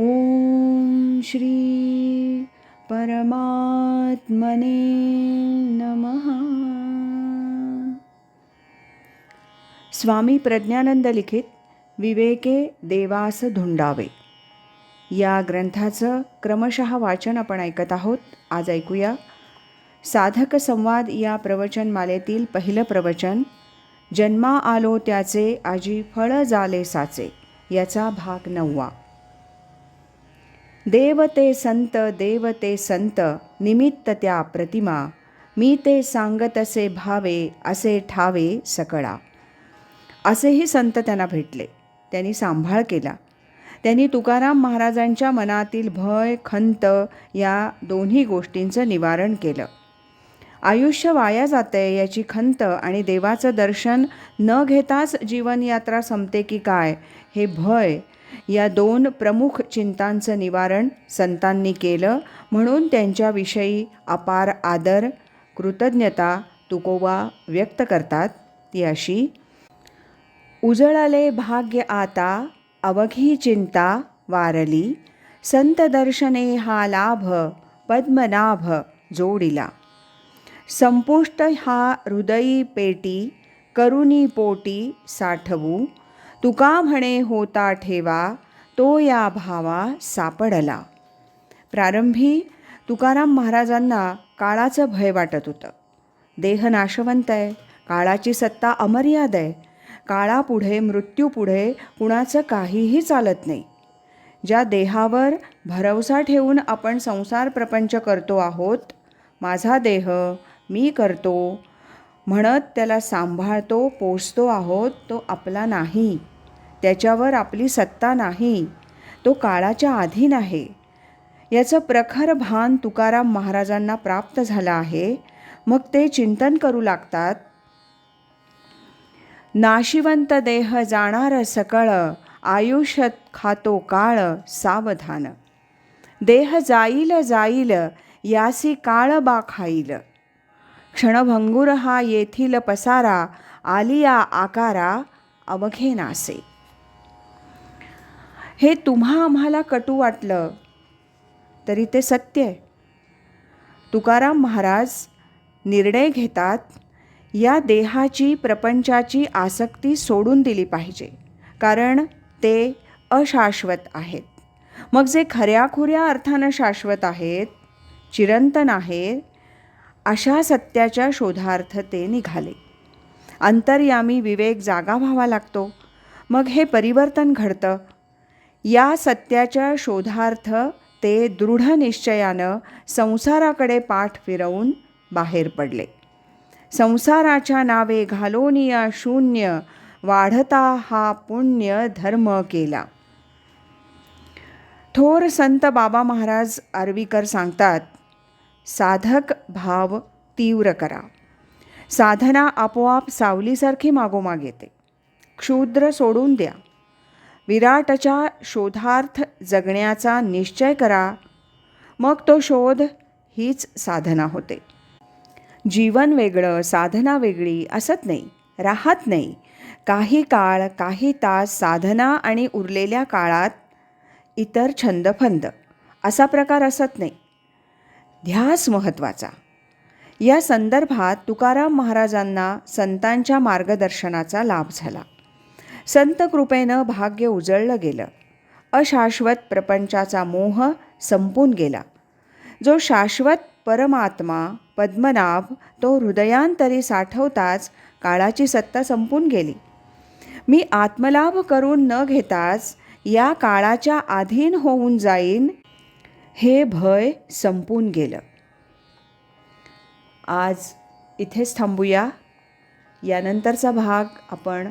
ॐ श्री परमात्मने नमः। स्वामी प्रज्ञानंद लिखित विवेके देवास धुंडावे। या ग्रंथाचं क्रमशः वाचन आपण ऐकत आहोत. आज ऐकूया. साधक संवाद या प्रवचनमालेतील पहिलं प्रवचन जन्मा आलो त्याचे आजी फळ जाले साचे याचा भाग नववा. देव ते संत देव ते संत निमित्त त्या प्रतिमा. मी ते सांगतसे भावे असे ठावे सकळा. असेही संत त्यांना भेटले. त्यांनी सांभाळ केला. त्यांनी तुकाराम महाराजांच्या मनातील भय खंत या दोन्ही गोष्टींचं निवारण केलं. आयुष्य वाया जाते याची खंत आणि देवाचं दर्शन न घेताच जीवनयात्रा संपते की काय हे भय या दोन प्रमुख चिंतांचं निवारण संतांनी केलं म्हणून त्यांच्याविषयी अपार आदर कृतज्ञता तुकोबा व्यक्त करतात. ती अशी उजळले भाग्य आता अवघी चिंता वारली. संत दर्शने हा लाभ पद्मनाभ जोडिला. संपुष्ट हा हृदयी पेटी करुणी पोटी साठवू. तुका म्हणे होता ठेवा? तो या भावा सापडला. प्रारंभी तुकाराम महाराजांना काळाचं भय वाटत होतं. देह नाशवंत आहे काळाची सत्ता अमर्याद आहे. काळापुढे मृत्यूपुढे कुणाचं काहीही चालत नाही. ज्या देहावर भरवसा ठेवून आपण संसार प्रपंच करतो आहोत माझा देह मी करतो म्हणत त्याला सांभाळतो पोसतो आहोत तो आपला नाही. त्याच्यावर आपली सत्ता नाही तो काळाच्या अधीन आहे. याचं प्रखर भान तुकाराम महाराजांना प्राप्त झालं आहे. मग ते चिंतन करू लागतात. नाशिवंत देह जाणार सकळ आयुष्य खातो काळ सावधान. देह जाईल जाईल यासी काळ बा खाईल. क्षणभंगुर हा येथील पसारा आलिया आकारा अवघे नासे. हे तुम्हा आम्हाला कटू वाटलं. तरी ते सत्य आहे. तुकाराम महाराज निर्णय घेतात या देहाची प्रपंचाची आसक्ती सोडून दिली पाहिजे. कारण ते अशाश्वत आहेत. मग जे खऱ्याखुऱ्या अर्थानं शाश्वत आहेत चिरंतन आहेत अशा सत्याच्या शोधार्थ ते निघाले. अंतर्यामी विवेक जागा व्हावा लागतो. मग हे परिवर्तन घडतं. या सत्याच्या शोधार्थ ते दृढ निश्चयानं संसाराकडे पाठ फिरवून बाहेर पडले. संसाराच्या नावे घालोनिया शून्य वाढता हा पुण्य धर्म केला. थोर संत बाबा महाराज आर्वीकर सांगतात साधक भाव तीव्र करा. साधना आपोआप सावलीसारखी मागोमाग येते. क्षुद्र सोडून द्या. विराटच्या शोधार्थ जगण्याचा निश्चय करा. मग तो शोध हीच साधना होते. जीवन वेगळं साधना वेगळी असत नाही राहत नाही. काही काळ काही तास साधना आणि उरलेल्या काळात इतर छंदफंद असा प्रकार असत नाही. ध्यास महत्त्वाचा. या संदर्भात तुकाराम महाराजांना संतांच्या मार्गदर्शनाचा लाभ झाला. संत कृपेनं भाग्य उजळलं गेलं. अशाश्वत प्रपंचाचा मोह संपून गेला. जो शाश्वत परमात्मा पद्मनाभ तो हृदयांतरी साठवताच काळाची सत्ता संपून गेली. मी आत्मलाभ करून न घेताच या काळाच्या अधीन होऊन जाईन हे भय संपून गेलं. आज इथेच थांबूया. यानंतरचा भाग आपण